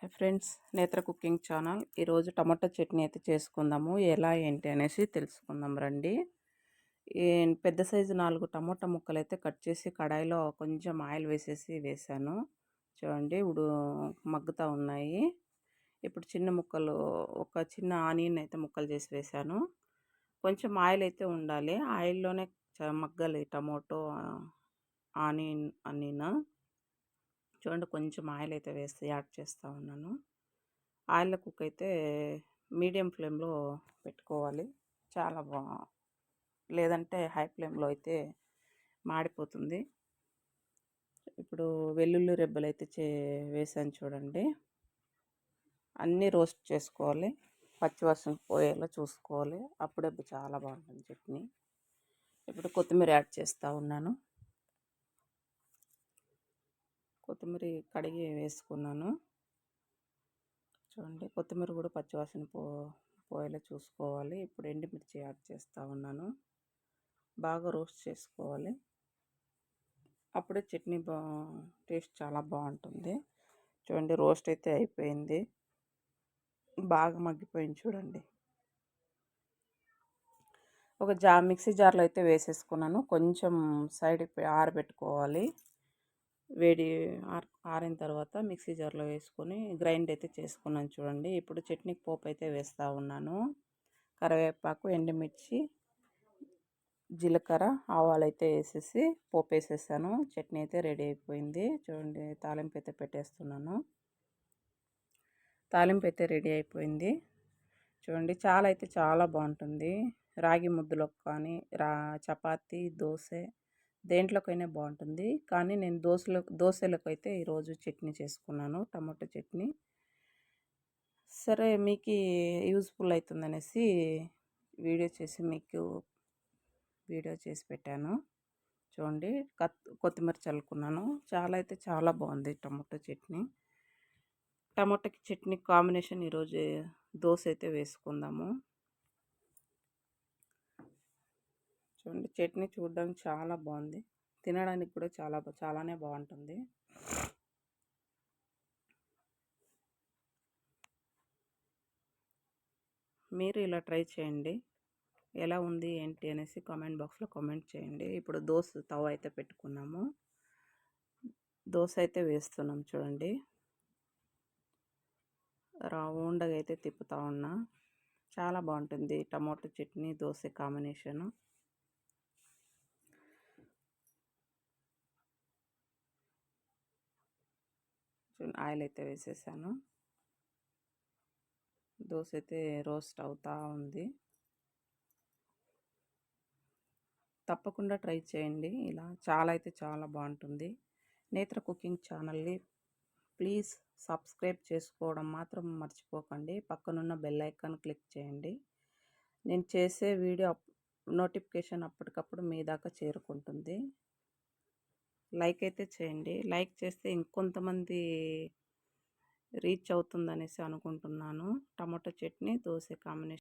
Hi friends Netra cooking channel. ఈరోజు టమాటా చట్నీ అయితే చేసుకుందాము. ఎలా ఏంటి అనేసి తెలుసుకుందాం రండి. పెద్ద సైజు నాలుగు టమాటా ముక్కలు అయితే కట్ చేసి కడాయిలో కొంచెం ఆయిల్ వేసేసి వేసాను చూడండి ఇప్పుడు మగ్గుతూ ఉన్నాయి. ఇప్పుడు చిన్న ముక్కలు ఒక చిన్న ఆనియన్ అయితే ముక్కలు చేసి వేసాను కొంచెం ఆయిల్ అయితే ఉండాలి. ఆయిల్లోనే మగ్గాలి టమాటో ఆనియన్ అన్నీనా చూడండి కొంచెం ఆయిల్ అయితే వేస్తే యాడ్ చేస్తూ ఉన్నాను. ఆయిల్ కుక్ అయితే మీడియం ఫ్లేమ్లో పెట్టుకోవాలి. చాలా బా లేదంటే హై ఫ్లేమ్లో అయితే మాడిపోతుంది. ఇప్పుడు వెల్లుల్లి రెబ్బలు అయితే చే వేసాను చూడండి. అన్నీ రోస్ట్ చేసుకోవాలి. పచ్చివాసన పోయేలా చూసుకోవాలి. అప్పుడే చాలా బాగుంటుంది చట్నీ. ఇప్పుడు కొత్తిమీర యాడ్ చేస్తూ ఉన్నాను. కొత్తిమీర కడిగి వేసుకున్నాను. చూడండి కొత్తిమీర కూడా పచ్చివాసన పో పోయేలా చూసుకోవాలి. ఇప్పుడు ఎండుమిర్చి యాడ్ చేస్తూ ఉన్నాను. బాగా రోస్ట్ చేసుకోవాలి. అప్పుడే చట్నీ బా టేస్ట్ చాలా బాగుంటుంది. చూడండి రోస్ట్ అయితే అయిపోయింది. బాగా మగ్గిపోయింది చూడండి. ఒక జా మిక్సీ జార్లో అయితే వేసేసుకున్నాను. కొంచెం సైడ్ ఆరబెట్టుకోవాలి. వేడి ఆరిన తర్వాత మిక్సీ జార్లో వేసుకొని గ్రైండ్ అయితే చేసుకున్నాను చూడండి. ఇప్పుడు చట్నీకి పోపు అయితే వేస్తూ ఉన్నాను. కరివేపాకు ఎండుమిర్చి జీలకర్ర ఆవాలు అయితే వేసేసి పోపు వేసేసాను. చట్నీ అయితే రెడీ అయిపోయింది. చూడండి తాలింపు అయితే పెట్టేస్తున్నాను. తాలింపు అయితే రెడీ అయిపోయింది. చూడండి చాలా అయితే చాలా బాగుంటుంది. రాగి ముద్దలకు కానీ రా చపాతీ దోశ దేంట్లోకైనా బాగుంటుంది. కానీ నేను దోశలో దోశలకు అయితే ఈరోజు చట్నీ చేసుకున్నాను టమాటో చట్నీ. సరే మీకు యూజ్ఫుల్ అవుతుందనేసి వీడియో చేసి మీకు వీడియో చేసి పెట్టాను. చూడండి కొత్తిమీర చల్లుకున్నాను. చాలా అయితే చాలా బాగుంది టమాటో చట్నీ. టమాటోకి చట్నీ కాంబినేషన్ ఈరోజు దోశ అయితే వేసుకుందాము. చూడండి. చట్నీ చూడడానికి చాలా బాగుంది తినడానికి కూడా చాలా చాలానే బాగుంటుంది మీరు ఇలా ట్రై చేయండి. ఎలా ఉంది ఏంటి అనేసి కామెంట్ బాక్స్లో కామెంట్ చేయండి. ఇప్పుడు దోశ తవ అయితే పెట్టుకున్నాము. దోశ అయితే వేస్తున్నాం చూడండి. రౌండ్గా అయితే తిప్పుతా ఉన్నా. చాలా బాగుంటుంది tomato chutney dosa combination. Oil అయితే వేసేసాను. దోశ అయితే రోస్ట్ అవుతూ ఉంది. తప్పకుండా ట్రై చేయండి. ఇలా చాలా అయితే చాలా బాగుంటుంది. నేత్ర కుకింగ్ ఛానల్ని ప్లీజ్ సబ్స్క్రైబ్ చేసుకోవడం మాత్రం మర్చిపోకండి. పక్కనున్న బెల్ ఐకాన్ క్లిక్ చేయండి. నేను చేసే వీడియో నోటిఫికేషన్ అప్పటికప్పుడు మీ దాకా చేరుకుంటుంది. లైక్ అయితే చేయండి. లైక్ చేస్తే ఇంకొంతమంది రీచ్ అవుతుందనేసి అనుకుంటున్నాను. Tomato chutney dosa combination.